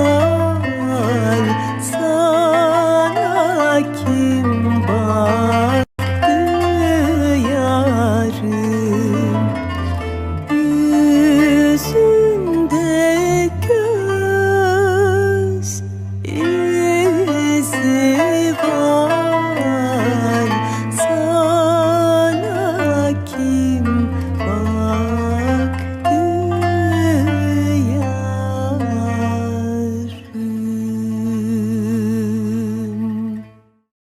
Pehlivan sana kim